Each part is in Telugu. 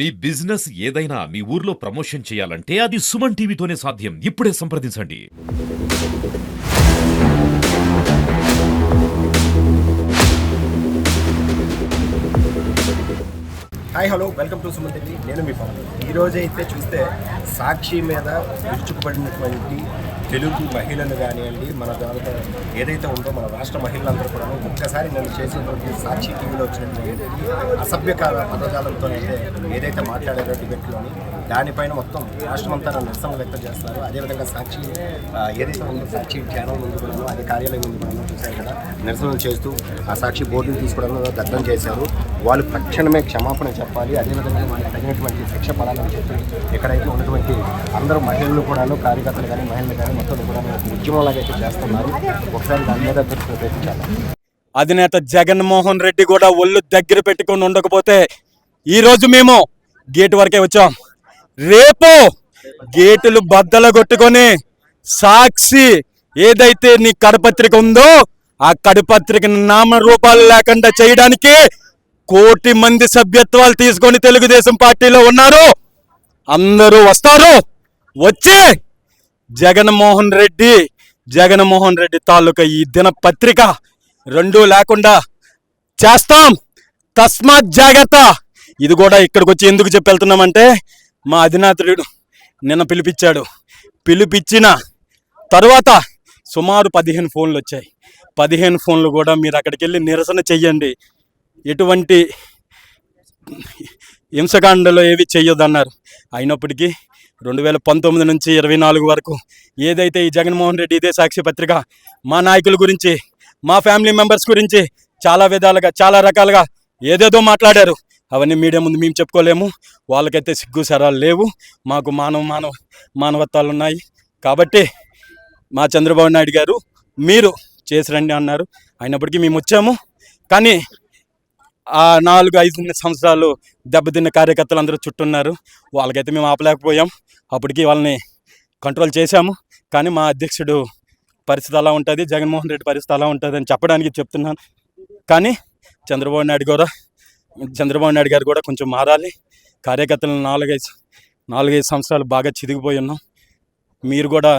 మీ బిజినెస్ ఏదైనా మీ ఊర్లో ప్రమోషన్ చేయాలంటే అది సుమన్ టీవీతోనే సాధ్యం. ఇప్పుడే సంప్రదించండి. Hi hello. Welcome to Suman TV. నేను మీ పవన్. ఈరోజైతే అయితే చూస్తే సాక్షి మీద విరుచుకుపడినటువంటి తెలుగు మహిళలు కానివ్వండి మన దాంట్లో ఏదైతే ఉందో మన రాష్ట్ర మహిళలందరూ కూడా ఒక్కసారి నన్ను చేసినటువంటి సాక్షి టీవీలో వచ్చినటువంటి అసభ్యకార పదజాలంతో అయితే ఏదైతే మాట్లాడారో డిబేట్లోని దానిపైన మొత్తం రాష్ట్రం అంతా నిరసన వ్యక్తం చేస్తున్నారు. అదేవిధంగా సాక్షి ఏదైతే ఉందో సాక్షి ఛానల్ ముందు కూడా అది కార్యాలయం ముందు కూడా చూశారు కదా నిరసనలు చేస్తూ ఆ సాక్షి బోర్డుని తీసుకోవడం దగ్ధం చేశారు. వాళ్ళు తక్షణమే క్షమాపణ చెప్పాలి. అదేవిధంగా వాళ్ళకి తగినటువంటి శిక్ష పడాలని చెప్పి ఎక్కడైతే ఉన్నటువంటి అందరూ మహిళలు కూడాను కార్యకర్తలు కానీ మహిళలు కానీ మొత్తం కూడా ఉద్యమంలాగా అయితే చేస్తున్నారు. ఒకసారి దాని మీద ప్రయత్నించాలి అధినేత జగన్మోహన్ రెడ్డి కూడా ఒళ్ళు దగ్గర పెట్టుకొని ఉండకపోతే ఈ రోజు మేము గేటు వరకే వచ్చాం. రేపు గేటులు బద్దలు కొట్టుకొని సాక్షి ఏదైతే నీ కడపత్రిక ఉందో ఆ కడపత్రిక నామరూపాలు లేకుండా చేయడానికి కోటి మంది సభ్యత్వాలు తీసుకొని తెలుగుదేశం పార్టీలో ఉన్నారు. అందరూ వస్తారు. వచ్చి జగన్మోహన్ రెడ్డి జగన్మోహన్ రెడ్డి తాలూకా ఈ దినపత్రిక రెండూ లేకుండా చేస్తాం. తస్మాత్ జాగ్రత్త. ఇది కూడా ఇక్కడికి వచ్చి ఎందుకు చెప్పి వెళ్తున్నామంటే మా అధినాథుడు నిన్న పిలిపించాడు. పిలిపించిన తరువాత సుమారు పదిహేను ఫోన్లు వచ్చాయి. పదిహేను ఫోన్లు కూడా మీరు అక్కడికి వెళ్ళి నిరసన చెయ్యండి. ఎటువంటి హింసకాండలో ఏవి చెయ్యొద్దన్నారు. అయినప్పటికీ రెండు వేల పంతొమ్మిది నుంచి ఇరవై నాలుగు వరకు ఏదైతే ఈ జగన్మోహన్ రెడ్డి ఇదే సాక్షి పత్రిక మా నాయకుల గురించి మా ఫ్యామిలీ మెంబర్స్ గురించి చాలా విధాలుగా చాలా రకాలుగా ఏదేదో మాట్లాడారు. అవన్నీ మీడియా ముందు మేము చెప్పుకోలేము. వాళ్ళకైతే సిగ్గు సరాలు లేవు. మాకు మానవ మానవ మానవత్వాలు ఉన్నాయి. కాబట్టి మా చంద్రబాబు నాయుడు గారు మీరు చేసి రండి అన్నారు. అయినప్పటికీ మేము వచ్చాము. కానీ ఆ నాలుగు ఐదు సంవత్సరాలు దెబ్బతిన్న కార్యకర్తలు అందరూ చుట్టున్నారు. వాళ్ళకైతే మేము ఆపలేకపోయాం. అప్పటికి వాళ్ళని కంట్రోల్ చేశాము. కానీ మా అధ్యక్షుడు పరిస్థితి అలా ఉంటుంది. జగన్మోహన్ రెడ్డి పరిస్థితి అలా ఉంటుంది అని చెప్పడానికి చెప్తున్నాను. కానీ చంద్రబాబు నాయుడు గారు చంద్రబాబు నాయుడు గారు కూడా కొంచెం మారాలి. కార్యకర్తలు నాలుగైదు నాలుగైదు సంవత్సరాలు బాగా చిదిగిపోయి ఉన్నాం. మీరు కూడా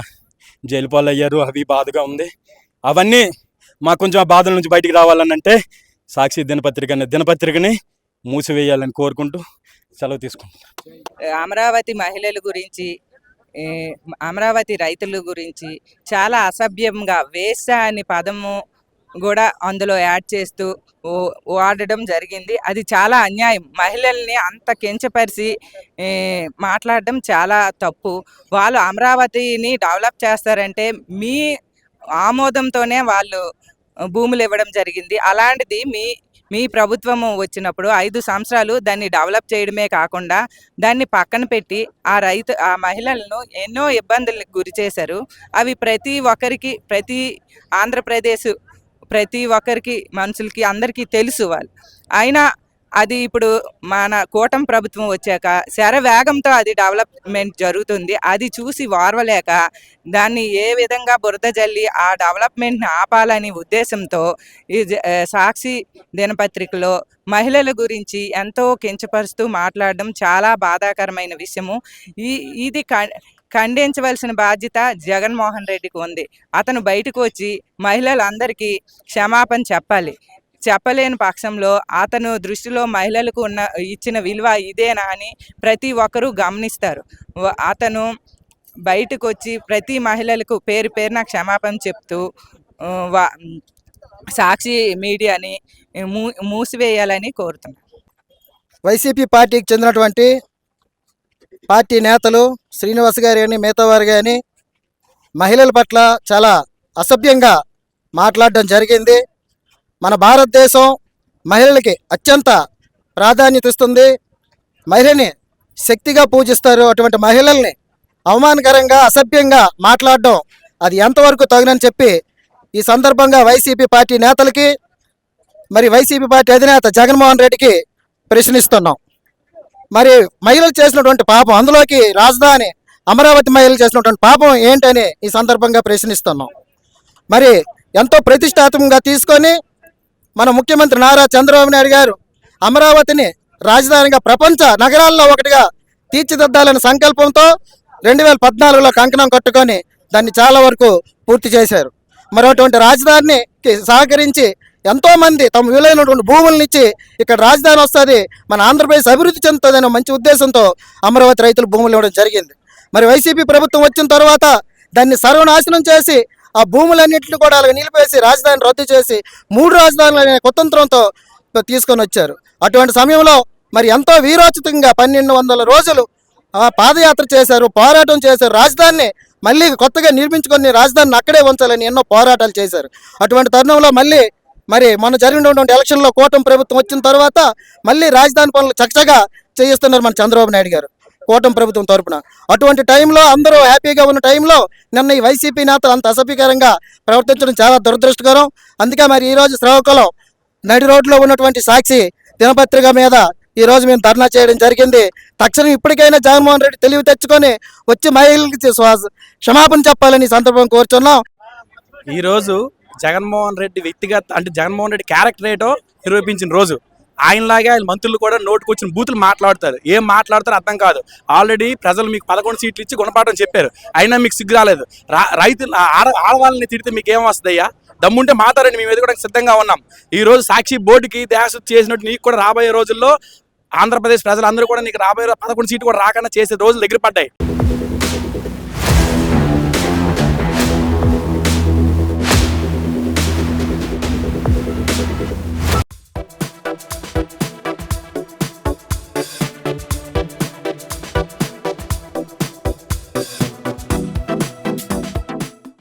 జైలు అయ్యారు అవి బాధగా ఉంది. అవన్నీ మాకు కొంచెం ఆ బాధల నుంచి బయటికి రావాలనంటే సాక్షి దినపత్రిక అనే దినపత్రికని మూసివేయాలని కోరుకుంటూ సెలవు తీసుకుంటున్నాను. అమరావతి మహిళల గురించి అమరావతి రైతుల గురించి చాలా అసభ్యంగా వేస అనే పదము కూడా అందులో యాడ్ చేస్తూ ఓ- వాడడం జరిగింది. అది చాలా అన్యాయం. మహిళల్ని అంత కించపరిచి మాట్లాడడం చాలా తప్పు. వాళ్ళు అమరావతిని డెవలప్ చేస్తారంటే మీ ఆమోదంతోనే వాళ్ళు భూములు ఇవ్వడం జరిగింది. అలాంటిది మీ మీ ప్రభుత్వం వచ్చినప్పుడు ఐదు సంవత్సరాలు దాన్ని డెవలప్ చేయడమే కాకుండా దాన్ని పక్కన పెట్టి ఆ రైతు ఆ మహిళలను ఎన్నో ఇబ్బందులకు గురి చేశారు. అవి ప్రతి ఒక్కరికి ప్రతి ఆంధ్రప్రదేశ్ ప్రతి ఒక్కరికి మనుషులకి అందరికీ తెలుసు వాళ్ళు. అయినా అది ఇప్పుడు మన కూటమి ప్రభుత్వం వచ్చాక శరవేగంతో అది డెవలప్మెంట్ జరుగుతుంది. అది చూసి వారవలేక దాన్ని ఏ విధంగా బురద జల్లి ఆ డెవలప్మెంట్ని ఆపాలని ఉద్దేశంతో ఈ జ- సాక్షి దినపత్రికలో మహిళల గురించి ఎంతో కించపరుస్తూ మాట్లాడడం చాలా బాధాకరమైన విషయము. ఈ ఇది క- ఖండించవలసిన బాధ్యత జగన్మోహన్ రెడ్డికి ఉంది. అతను బయటకు వచ్చి మహిళలందరికీ క్షమాపణ చెప్పాలి. చెప్పలేని పక్షంలో అతను దృష్టిలో మహిళలకు ఉన్న ఇచ్చిన విలువ ఇదేనా అని ప్రతి ఒక్కరూ గమనిస్తారు. అతను బయటకు వచ్చి ప్రతి మహిళలకు పేరు పేరున క్షమాపణ చెప్తూ వా- సాక్షి మీడియాని మూ మూసివేయాలని కోరుతున్నాను వైసీపీ పార్టీకి చెందినటువంటి పార్టీ నేతలు శ్రీనివాస్ గారు కానీ మిగతా వారు కానీ మహిళల పట్ల చాలా అసభ్యంగా మాట్లాడడం జరిగింది. మన భారతదేశం మహిళలకి అత్యంత ప్రాధాన్యత ఇస్తుంది. మహిళని శక్తిగా పూజిస్తారు. అటువంటి మహిళల్ని అవమానకరంగా అసభ్యంగా మాట్లాడడం అది ఎంతవరకు తగినని చెప్పి ఈ సందర్భంగా వైసీపీ పార్టీ నేతలకి మరి వైసీపీ పార్టీ అధినేత జగన్మోహన్ రెడ్డికి ప్రశ్నిస్తున్నాం. మరి మహిళలు చేసినటువంటి పాపం అందులోకి రాజధాని అమరావతి మహిళలు చేసినటువంటి పాపం ఏంటని ఈ సందర్భంగా ప్రశ్నిస్తున్నాం. మరి ఎంతో ప్రతిష్టాత్మకంగా తీసుకొని మన ముఖ్యమంత్రి నారా చంద్రబాబు నాయుడు గారు అమరావతిని రాజధానిగా ప్రపంచ నగరాల్లో ఒకటిగా తీర్చిదిద్దాలనే సంకల్పంతో రెండు వేల పద్నాలుగులో కంకణం కట్టుకొని దాన్ని చాలా వరకు పూర్తి చేశారు. మరోటువంటి రాజధానికి సహకరించి ఎంతోమంది తమ విలువైనటువంటి భూములను ఇచ్చి ఇక్కడ రాజధాని వస్తుంది మన ఆంధ్రప్రదేశ్ అభివృద్ధి చెందుతుందనే మంచి ఉద్దేశంతో అమరావతి రైతులు భూములు ఇవ్వడం జరిగింది. మరి వైసీపీ ప్రభుత్వం వచ్చిన తర్వాత దాన్ని సర్వనాశనం చేసి ఆ భూములన్నింటిని కూడా అలాగ నిలిపేసి రాజధాని రద్దు చేసి మూడు రాజధానులు అనే కుతంత్రంతో తీసుకొని వచ్చారు. అటువంటి సమయంలో మరి ఎంతో వీరోచితంగా పన్నెండు వందల రోజులు పాదయాత్ర చేశారు పోరాటం చేశారు. రాజధానిని మళ్ళీ కొత్తగా నిర్మించుకొని రాజధానిని అక్కడే ఉంచాలని ఎన్నో పోరాటాలు చేశారు. అటువంటి తరుణంలో మళ్ళీ మరి మొన్న జరిగినటువంటి ఎలక్షన్లో కూటమి ప్రభుత్వం వచ్చిన తర్వాత మళ్ళీ రాజధాని పనులు చక్కగా చేయిస్తున్నారు మన చంద్రబాబు నాయుడు గారు కూటమి ప్రభుత్వం తరపున. అటువంటి టైంలో అందరూ హ్యాపీగా ఉన్న టైంలో నిన్న ఈ వైసీపీ నేతలు అంత అసభ్యకరంగా ప్రవర్తించడం చాలా దురదృష్టకరం. అందుకే మరి ఈరోజు శ్రవకులం నడి రోడ్లో ఉన్నటువంటి సాక్షి దినపత్రిక మీద ఈ రోజు మేము ధర్నా చేయడం జరిగింది. తక్షణం ఇప్పటికైనా జగన్మోహన్ రెడ్డి తెలివి తెచ్చుకొని వచ్చి మహిళలకి క్షమాపణ చెప్పాలని సందర్భం కోరుచున్నాం. ఈరోజు జగన్మోహన్ రెడ్డి వ్యక్తిగత అంటే జగన్మోహన్ రెడ్డి క్యారెక్టర్ ఏటో నిరూపించిన రోజు. ఆయనలాగే ఆయన మంత్రులు కూడా నోటుకొచ్చిన బూతులు మాట్లాడతారు. ఏం మాట్లాడతారో అర్థం కాదు. ఆల్రెడీ ప్రజలు మీకు పదకొండు సీట్లు ఇచ్చి గుణపాఠం చెప్పారు. అయినా మీకు సిగ్గు రాలేదు. రైతులు ఆడ ఆడవాళ్ళని తిడితే మీకు ఏం వస్తుందయ్యా? దమ్ముంటే మాతారండి మేము ఎదుగుడానికి సిద్ధంగా ఉన్నాం. ఈ రోజు సాక్షి బోర్డుకి దేశ చేసినట్టు నీకు కూడా రాబోయే రోజుల్లో ఆంధ్రప్రదేశ్ ప్రజలందరూ కూడా నీకు రాబోయే పదకొండు సీట్లు కూడా రాకుండా చేసే రోజులు దగ్గర పడ్డాయి.